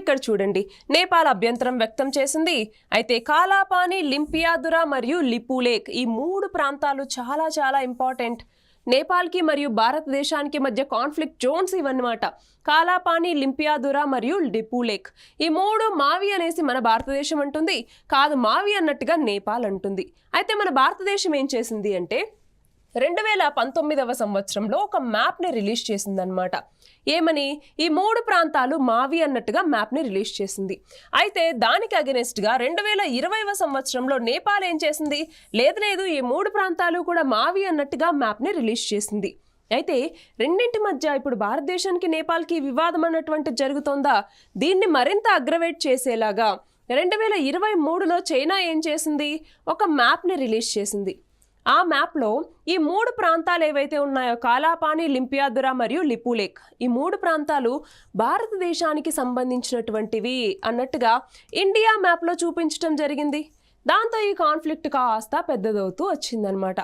ఇక్కడ చూడండి. నేపాల్ అభ్యంతరం వ్యక్తం చేసింది. అయితే కాలాపాని లింపియాదురా మరియు లిపులేక్ ఈ మూడు ప్రాంతాలు చాలా చాలా ఇంపార్టెంట్. నేపాల్కి మరియు భారతదేశానికి మధ్య కాన్ఫ్లిక్ట్ జోన్స్ ఇవన్నమాట. కాలాపాని లింపియాదురా మరియు లిపులేక్. ఈ మూడు మావి అనేసి మన భారతదేశం అంటుంది. కాదు మావి అన్నట్టుగా నేపాల్ అంటుంది. అయితే మన భారతదేశం ఏం చేసింది అంటే రెండు వేల పంతొమ్మిదవ సంవత్సరంలో ఒక మ్యాప్ని రిలీజ్ చేసిందనమాట ఏమని? ఈ మూడు ప్రాంతాలు మావి అన్నట్టుగా మ్యాప్ని రిలీజ్ చేసింది. అయితే దానికి అగెనెస్ట్గా రెండు వేల ఇరవైవ సంవత్సరంలో నేపాల్ ఏం చేసింది? లేదు లేదు ఈ మూడు ప్రాంతాలు కూడా మావి అన్నట్టుగా మ్యాప్ని రిలీజ్ చేసింది. అయితే రెండింటి మధ్య ఇప్పుడు భారతదేశానికి నేపాల్కి వివాదం అన్నటువంటి జరుగుతోందా? దీన్ని మరింత అగ్రవేట్ చేసేలాగా రెండు వేల ఇరవై మూడులో చైనా ఏం చేసింది? ఒక మ్యాప్ని రిలీజ్ చేసింది. ఆ మ్యాప్లో ఈ మూడు ప్రాంతాలు ఏవైతే ఉన్నాయో కాలాపాని లింపియాదురా మరియు లిపులేక్ ఈ మూడు ప్రాంతాలు భారతదేశానికి సంబంధించినటువంటివి అన్నట్టుగా ఇండియా మ్యాప్లో చూపించడం జరిగింది. దాంతో ఈ కాన్ఫ్లిక్ట్ కాస్త పెద్దదవుతూ వచ్చిందనమాట